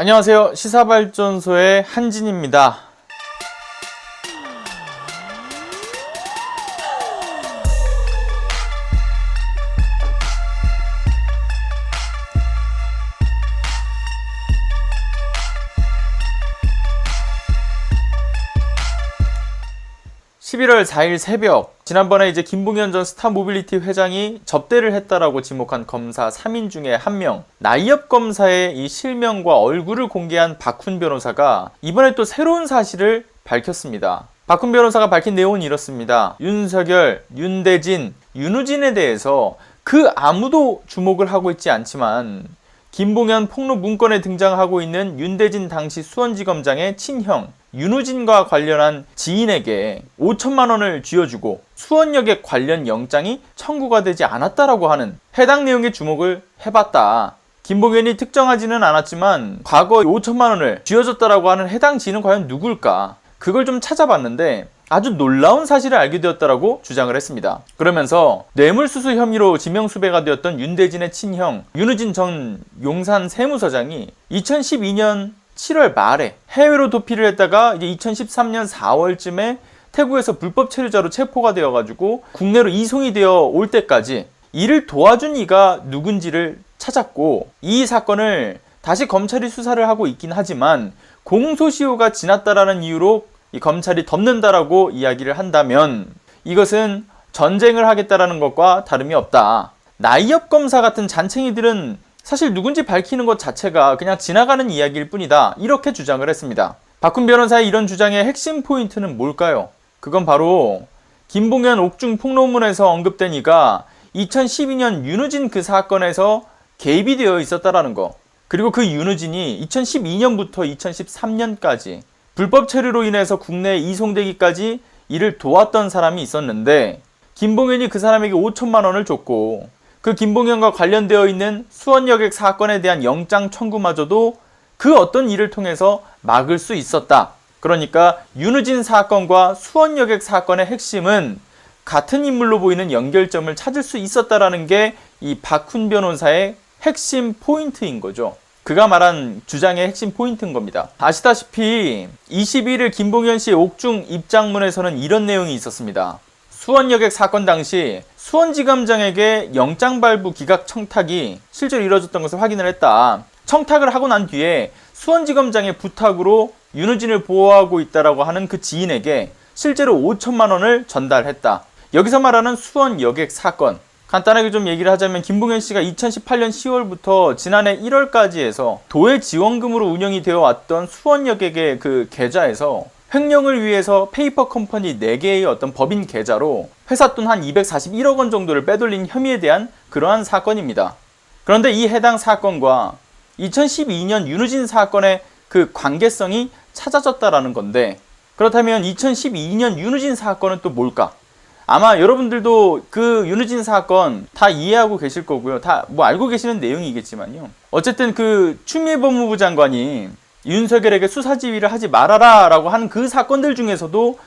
안녕하세요. 시사발전소의 한진입니다. (11월 4일) 새벽 지난번에 이제 김봉현 전 스타모빌리티 회장이 접대를 했다라고 지목한 검사 3인 중에 한 명 나이업 검사의 이 실명과 얼굴을 공개한 박훈 변호사가 이번에 또 새로운 사실을 밝혔습니다. 박훈 변호사가 밝힌 내용은 이렇습니다. 윤석열, 윤대진, 윤우진에 대해서 그 아무도 주목을 하고 있지 않지만 김봉현 폭로 문건에 등장하고 있는 윤대진 당시 수원지검장의 친형 윤우진과 관련한 지인에게 5천만 원을 쥐어주고 수원역에 관련 영장이 청구가 되지 않았다라고 하는 해당 내용에 주목을 해봤다. 김봉현이 특정하지는 않았지만 과거 5천만 원을 쥐어줬다라고 하는 해당 지인은 과연 누굴까? 그걸 좀 찾아봤는데 아주 놀라운 사실을 알게 되었다라고 주장을 했습니다. 그러면서 뇌물수수 혐의로 지명수배가 되었던 윤대진의 친형 윤우진 전 용산 세무서장이 2012년 7월 말에 해외로 도피를 했다가 이제 2013년 4월쯤에 태국에서 불법 체류자로 체포가 되어가지고 국내로 이송이 되어 올 때까지 이를 도와준 이가 누군지를 찾았고 이 사건을 다시 검찰이 수사를 하고 있긴 하지만 공소시효가 지났다라는 이유로 이 검찰이 덮는다라고 이야기를 한다면 이것은 전쟁을 하겠다라는 것과 다름이 없다. 나이업 검사 같은 잔챙이들은 사실 누군지 밝히는 것 자체가 그냥 지나가는 이야기일 뿐이다. 이렇게 주장을 했습니다. 박훈 변호사의 이런 주장의 핵심 포인트는 뭘까요? 그건 바로 김봉현 옥중 폭로문에서 언급된 이가 2012년 윤우진 그 사건에서 개입이 되어 있었다라는 거. 그리고 그 윤우진이 2012년부터 2013년까지 불법 체류로 인해서 국내에 이송되기까지 이를 도왔던 사람이 있었는데 김봉현이 그 사람에게 5천만 원을 줬고 그 김봉현과 관련되어 있는 수원여객 사건에 대한 영장 청구마저도 그 어떤 일을 통해서 막을 수 있었다. 그러니까 윤우진 사건과 수원여객 사건의 핵심은 같은 인물로 보이는 연결점을 찾을 수 있었다라는 게 이 박훈 변호사의 핵심 포인트인 거죠. 그가 말한 주장의 핵심 포인트인 겁니다. 아시다시피 21일 김봉현 씨의 옥중 입장문에서는 이런 내용이 있었습니다. 수원여객 사건 당시 수원지검장에게 영장 발부 기각 청탁이 실제로 이루어졌던 것을 확인을 했다. 청탁을 하고 난 뒤에 수원지검장의 부탁으로 윤우진을 보호하고 있다라고 하는 그 지인에게 실제로 5천만 원을 전달했다. 여기서 말하는 수원 여객 사건. 간단하게 좀 얘기를 하자면 김봉현 씨가 2018년 10월부터 지난해 1월까지 해서 도의 지원금으로 운영이 되어 왔던 수원 여객의 그 계좌에서 횡령을 위해서 페이퍼 컴퍼니 4개의 어떤 법인 계좌로 회사 돈 한 241억 원 정도를 빼돌린 혐의에 대한 그러한 사건입니다. 그런데 이 해당 사건과 2012년 윤우진 사건의 그 관계성이 찾아졌다라는 건데 그렇다면 2012년 윤우진 사건은 또 뭘까? 아마 여러분들도 그 윤우진 사건 다 이해하고 계실 거고요. 다 뭐 알고 계시는 내용이겠지만요. 어쨌든 그 추미애 법무부 장관이 윤석열에게 수사 지휘를 하지 말아라 라고 하는 그 사건들 중에서도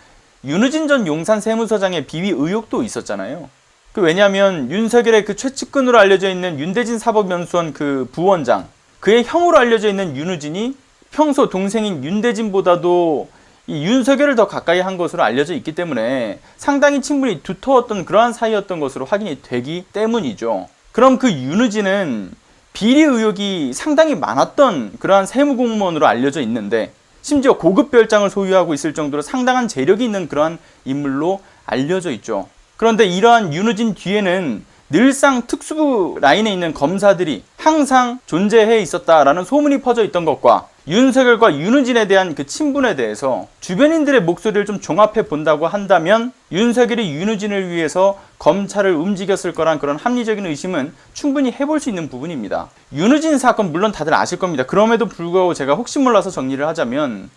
윤우진 전 용산 세무서장의 비위 의혹도 있었잖아요. 그 왜냐하면 윤석열의 그 최측근으로 알려져 있는 윤대진 사법연수원 그 부원장 그의 형으로 알려져 있는 윤우진이 평소 동생인 윤대진보다도 이 윤석열을 더 가까이 한 것으로 알려져 있기 때문에 상당히 친분이 두터웠던 그러한 사이였던 것으로 확인이 되기 때문이죠. 그럼 그 윤우진은 비리 의혹이 상당히 많았던 그러한 세무공무원으로 알려져 있는데 심지어 고급 별장을 소유하고 있을 정도로 상당한 재력이 있는 그러한 인물로 알려져 있죠. 그런데 이러한 윤우진 뒤에는 늘상 특수부 라인에 있는 검사들이 항상 존재해 있었다라는 소문이 퍼져 있던 것과 윤석열과 윤우진에 대한 그 친분에 대해서 주변인들의 목소리를 좀 종합해 본다고 한다면 윤석열이 윤우진을 위해서 검찰을 움직였을 거란 그런 합리적인 의심은 충분히 해볼 수 있는 부분입니다. 윤우진 사건 물론 다들 아실 겁니다. 그럼에도 불구하고 제가 혹시 몰라서 정리를 하자면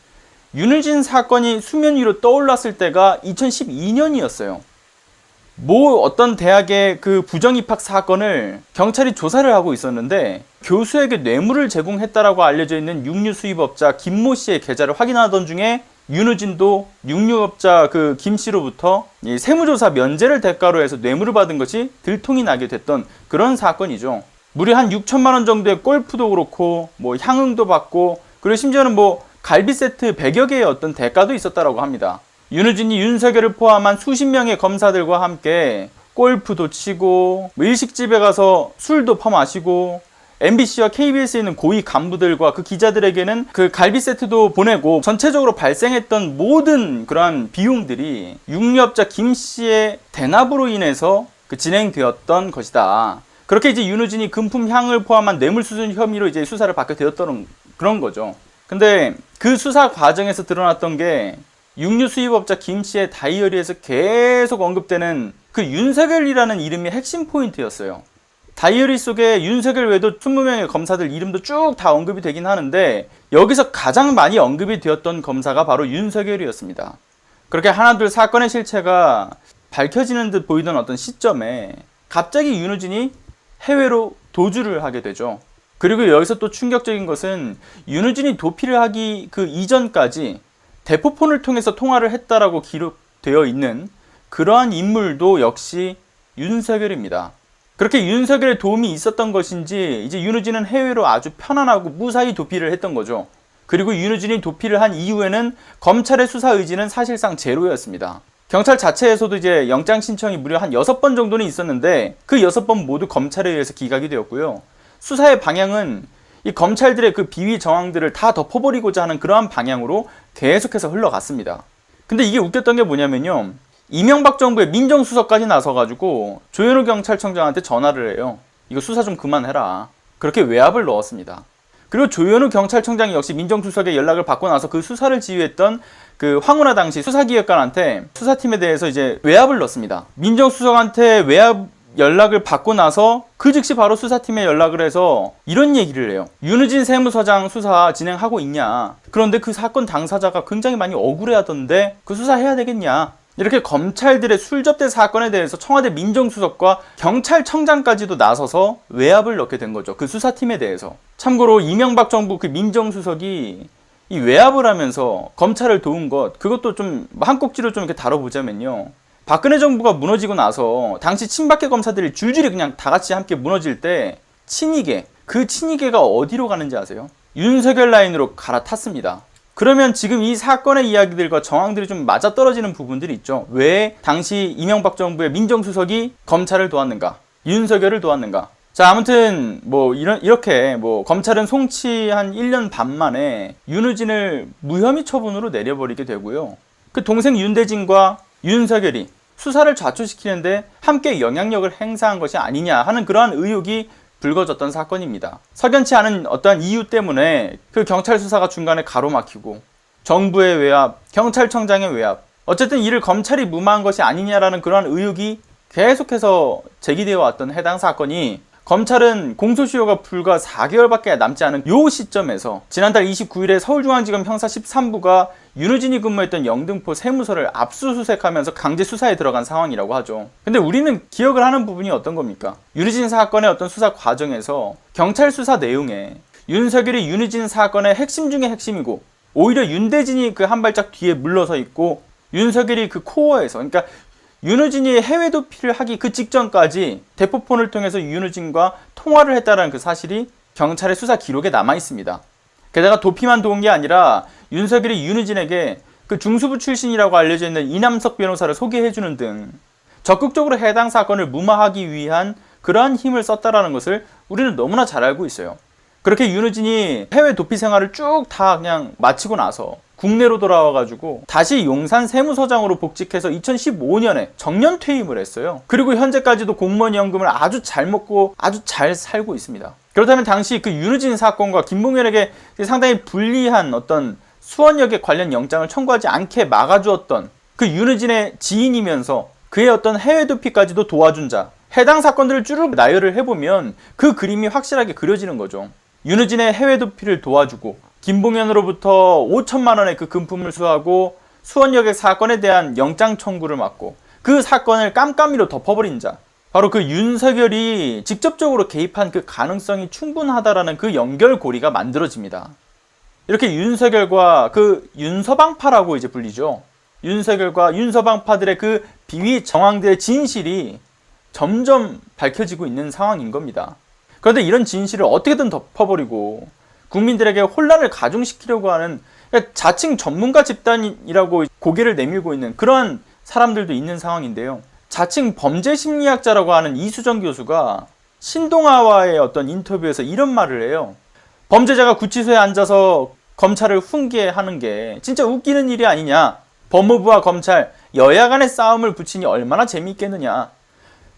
윤우진 사건이 수면 위로 떠올랐을 때가 2012년이었어요. 모 어떤 대학의 그 부정 입학 사건을 경찰이 조사를 하고 있었는데 교수에게 뇌물을 제공했다라고 알려져 있는 육류 수입업자 김모 씨의 계좌를 확인하던 중에 윤우진도 육류업자 그 김 씨로부터 세무조사 면제를 대가로 해서 뇌물을 받은 것이 들통이 나게 됐던 그런 사건이죠. 무려 한 6천만 원 정도의 골프도 그렇고 뭐 향응도 받고 그리고 심지어는 뭐 갈비 세트 100여 개의 어떤 대가도 있었다라고 합니다. 윤우진이 윤석열을 포함한 수십 명의 검사들과 함께 골프도 치고 뭐 일식집에 가서 술도 퍼마시고 MBC와 KBS에 있는 고위 간부들과 그 기자들에게는 그 갈비 세트도 보내고 전체적으로 발생했던 모든 그러한 비용들이 육류업자 김 씨의 대납으로 인해서 그 진행되었던 것이다. 그렇게 이제 윤우진이 금품 향을 포함한 뇌물수수 혐의로 이제 수사를 받게 되었던 그런 거죠. 근데 그 수사 과정에서 드러났던 게 육류 수입업자 김 씨의 다이어리에서 계속 언급되는 그 윤석열이라는 이름이 핵심 포인트였어요. 다이어리 속에 윤석열 외에도 20명의 검사들 이름도 쭉 다 언급이 되긴 하는데 여기서 가장 많이 언급이 되었던 검사가 바로 윤석열이었습니다. 그렇게 하나둘 사건의 실체가 밝혀지는 듯 보이던 어떤 시점에 갑자기 윤우진이 해외로 도주를 하게 되죠. 그리고 여기서 또 충격적인 것은 윤우진이 도피를 하기 그 이전까지 대포폰을 통해서 통화를 했다라고 기록되어 있는 그러한 인물도 역시 윤석열입니다. 그렇게 윤석열의 도움이 있었던 것인지 이제 윤우진은 해외로 아주 편안하고 무사히 도피를 했던 거죠. 그리고 윤우진이 도피를 한 이후에는 검찰의 수사 의지는 사실상 제로였습니다. 경찰 자체에서도 이제 영장 신청이 무려 한 6번 정도는 있었는데 그 6번 모두 검찰에 의해서 기각이 되었고요. 수사의 방향은 이 검찰들의 그 비위 정황들을 다 덮어버리고자 하는 그러한 방향으로 계속해서 흘러갔습니다. 근데 이게 웃겼던 게 뭐냐면요. 이명박 정부의 민정수석까지 나서가지고 조현우 경찰청장한테 전화를 해요. 이거 수사 좀 그만해라. 그렇게 외압을 넣었습니다. 그리고 조현우 경찰청장이 역시 민정수석의 연락을 받고 나서 그 수사를 지휘했던 그 황운하 당시 수사기획관한테 수사팀에 대해서 이제 외압을 넣습니다. 민정수석한테 외압 연락을 받고 나서 그 즉시 바로 수사팀에 연락을 해서 이런 얘기를 해요. 윤우진 세무서장 수사 진행하고 있냐. 그런데 그 사건 당사자가 굉장히 많이 억울해하던데 그 수사해야 되겠냐. 이렇게 검찰들의 술접대 사건에 대해서 청와대 민정수석과 경찰청장까지도 나서서 외압을 넣게 된 거죠. 그 수사팀에 대해서. 참고로 이명박 정부 그 민정수석이 이 외압을 하면서 검찰을 도운 것, 그것도 좀 한 꼭지로 좀 이렇게 다뤄보자면요. 박근혜 정부가 무너지고 나서 당시 친박계 검사들이 줄줄이 그냥 다 같이 함께 무너질 때 친이계, 그 친이계가 어디로 가는지 아세요? 윤석열 라인으로 갈아탔습니다. 그러면 지금 이 사건의 이야기들과 정황들이 좀 맞아떨어지는 부분들이 있죠. 왜 당시 이명박 정부의 민정수석이 검찰을 도왔는가? 윤석열을 도왔는가? 자, 아무튼 뭐 이런 이렇게 뭐 검찰은 송치 한 1년 반 만에 윤우진을 무혐의 처분으로 내려버리게 되고요. 그 동생 윤대진과 윤석열이 수사를 좌초시키는데 함께 영향력을 행사한 것이 아니냐 하는 그러한 의혹이 불거졌던 사건입니다. 석연치 않은 어떠한 이유 때문에 그 경찰 수사가 중간에 가로막히고 정부의 외압, 경찰청장의 외압, 어쨌든 이를 검찰이 무마한 것이 아니냐라는 그러한 의혹이 계속해서 제기되어 왔던 해당 사건이 검찰은 공소시효가 불과 4개월밖에 남지 않은 요 시점에서 지난달 29일에 서울중앙지검 형사 13부가 윤우진이 근무했던 영등포 세무서를 압수수색하면서 강제 수사에 들어간 상황이라고 하죠. 근데 우리는 기억을 하는 부분이 어떤 겁니까? 윤우진 사건의 어떤 수사 과정에서 경찰 수사 내용에 윤석열이 윤우진 사건의 핵심 중의 핵심이고 오히려 윤대진이 그 한 발짝 뒤에 물러서 있고 윤석열이 그 코어에서 그러니까 윤우진이 해외 도피를 하기 그 직전까지 대포폰을 통해서 윤우진과 통화를 했다는 그 사실이 경찰의 수사 기록에 남아 있습니다. 게다가 도피만 도운 게 아니라 윤석열이 윤우진에게 그 중수부 출신이라고 알려져 있는 이남석 변호사를 소개해 주는 등 적극적으로 해당 사건을 무마하기 위한 그러한 힘을 썼다라는 것을 우리는 너무나 잘 알고 있어요. 그렇게 윤우진이 해외 도피 생활을 쭉 다 그냥 마치고 나서 국내로 돌아와가지고 다시 용산 세무서장으로 복직해서 2015년에 정년 퇴임을 했어요. 그리고 현재까지도 공무원 연금을 아주 잘 먹고 아주 잘 살고 있습니다. 그렇다면 당시 그 윤우진 사건과 김봉현에게 상당히 불리한 어떤 수원역에 관련 영장을 청구하지 않게 막아주었던 그 윤우진의 지인이면서 그의 어떤 해외 도피까지도 도와준 자 해당 사건들을 쭉 나열을 해보면 그 그림이 확실하게 그려지는 거죠. 윤우진의 해외 도피를 도와주고 김봉현으로부터 5천만 원의 그 금품을 수하고 수원역의 사건에 대한 영장 청구를 맡고 그 사건을 깜깜이로 덮어버린 자 바로 그 윤석열이 직접적으로 개입한 그 가능성이 충분하다라는 그 연결고리가 만들어집니다. 이렇게 윤석열과 그 윤서방파라고 이제 불리죠. 윤석열과 윤서방파들의 그 비위 정황들의 진실이 점점 밝혀지고 있는 상황인 겁니다. 그런데 이런 진실을 어떻게든 덮어버리고 국민들에게 혼란을 가중시키려고 하는 그러니까 자칭 전문가 집단이라고 고개를 내밀고 있는 그러한 사람들도 있는 상황인데요. 자칭 범죄 심리학자라고 하는 이수정 교수가 신동아와의 어떤 인터뷰에서 이런 말을 해요. 범죄자가 구치소에 앉아서 검찰을 훈계하는 게 진짜 웃기는 일이 아니냐. 법무부와 검찰, 여야 간의 싸움을 붙이니 얼마나 재미있겠느냐.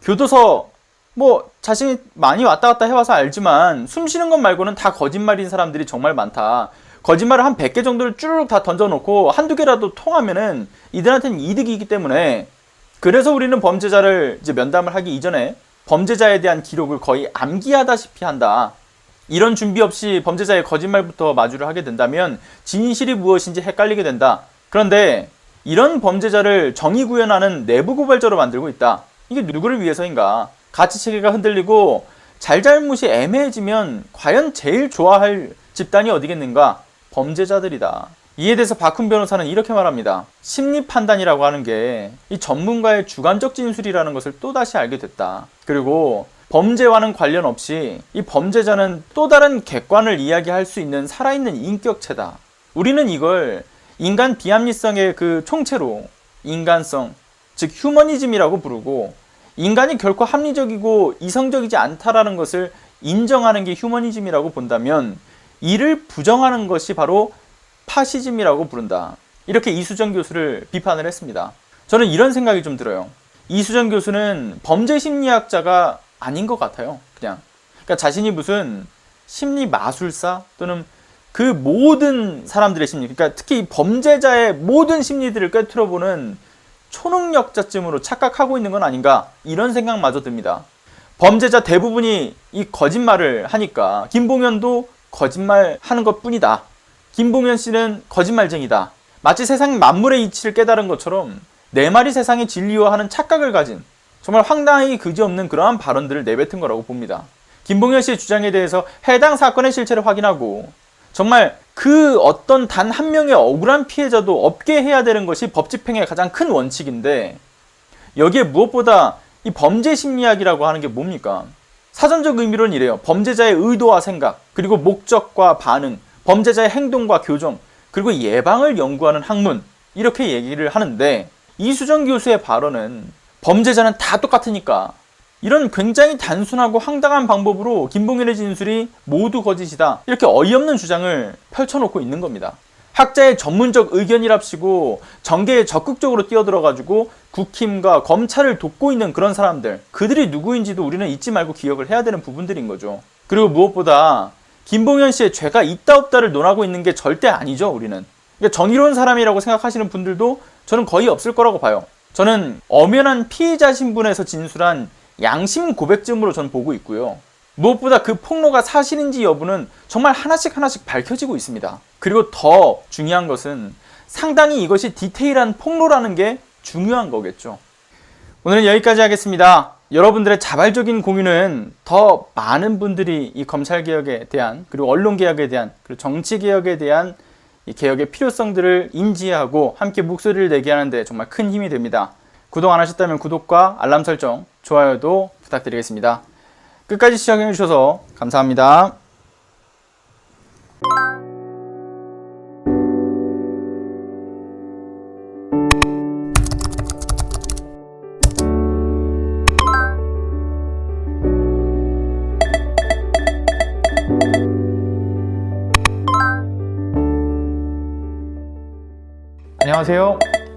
교도소, 뭐, 자신이 많이 왔다 갔다 해와서 알지만, 숨 쉬는 것 말고는 다 거짓말인 사람들이 정말 많다. 거짓말을 한 100개 정도를 쭈르륵 다 던져놓고 한두 개라도 통하면은 이들한테는 이득이기 때문에 그래서 우리는 범죄자를 이제 면담을 하기 이전에 범죄자에 대한 기록을 거의 암기하다시피 한다. 이런 준비 없이 범죄자의 거짓말부터 마주를 하게 된다면 진실이 무엇인지 헷갈리게 된다. 그런데 이런 범죄자를 정의 구현하는 내부 고발자로 만들고 있다. 이게 누구를 위해서인가? 가치 체계가 흔들리고 잘잘못이 애매해지면 과연 제일 좋아할 집단이 어디겠는가? 범죄자들이다. 이에 대해서 박훈 변호사는 이렇게 말합니다. 심리 판단이라고 하는 게 이 전문가의 주관적 진술이라는 것을 또다시 알게 됐다. 그리고 범죄와는 관련 없이 이 범죄자는 또 다른 객관을 이야기할 수 있는 살아있는 인격체다. 우리는 이걸 인간 비합리성의 그 총체로 인간성, 즉 휴머니즘이라고 부르고 인간이 결코 합리적이고 이성적이지 않다라는 것을 인정하는 게 휴머니즘이라고 본다면 이를 부정하는 것이 바로 파시즘이라고 부른다. 이렇게 이수정 교수를 비판을 했습니다. 저는 이런 생각이 좀 들어요. 이수정 교수는 범죄 심리학자가 아닌 것 같아요. 그냥. 그러니까 자신이 무슨 심리 마술사 또는 그 모든 사람들의 심리, 그러니까 특히 범죄자의 모든 심리들을 꿰뚫어보는 초능력자쯤으로 착각하고 있는 건 아닌가 이런 생각마저 듭니다. 범죄자 대부분이 이 거짓말을 하니까 김봉현도 거짓말 하는 것 뿐이다. 김봉현 씨는 거짓말쟁이다. 마치 세상 만물의 이치를 깨달은 것처럼 내 말이 세상의 진리화하는 착각을 가진 정말 황당하기 그지없는 그러한 발언들을 내뱉은 거라고 봅니다. 김봉현 씨의 주장에 대해서 해당 사건의 실체를 확인하고 정말 그 어떤 단 한 명의 억울한 피해자도 없게 해야 되는 것이 법 집행의 가장 큰 원칙인데 여기에 무엇보다 이 범죄 심리학이라고 하는 게 뭡니까? 사전적 의미로는 이래요. 범죄자의 의도와 생각, 그리고 목적과 반응, 범죄자의 행동과 교정, 그리고 예방을 연구하는 학문 이렇게 얘기를 하는데 이수정 교수의 발언은 범죄자는 다 똑같으니까 이런 굉장히 단순하고 황당한 방법으로 김봉현의 진술이 모두 거짓이다 이렇게 어이없는 주장을 펼쳐놓고 있는 겁니다. 학자의 전문적 의견이랍시고 정계에 적극적으로 뛰어들어가지고 국힘과 검찰을 돕고 있는 그런 사람들 그들이 누구인지도 우리는 잊지 말고 기억을 해야 되는 부분들인 거죠. 그리고 무엇보다 김봉현 씨의 죄가 있다 없다를 논하고 있는 게 절대 아니죠 우리는. 그러니까 정의로운 사람이라고 생각하시는 분들도 저는 거의 없을 거라고 봐요. 저는 엄연한 피의자 신분에서 진술한 양심 고백쯤으로 전 보고 있고요. 무엇보다 그 폭로가 사실인지 여부는 정말 하나씩 하나씩 밝혀지고 있습니다. 그리고 더 중요한 것은 상당히 이것이 디테일한 폭로라는 게 중요한 거겠죠. 오늘은 여기까지 하겠습니다. 여러분들의 자발적인 공유는 더 많은 분들이 이 검찰 개혁에 대한 그리고 언론 개혁에 대한 그리고 정치 개혁에 대한 이 개혁의 필요성들을 인지하고 함께 목소리를 내게 하는데 정말 큰 힘이 됩니다. 구독 안 하셨다면 구독과 알람 설정, 좋아요도 부탁드리겠습니다. 끝까지 시청해 주셔서 감사합니다. 안녕하세요.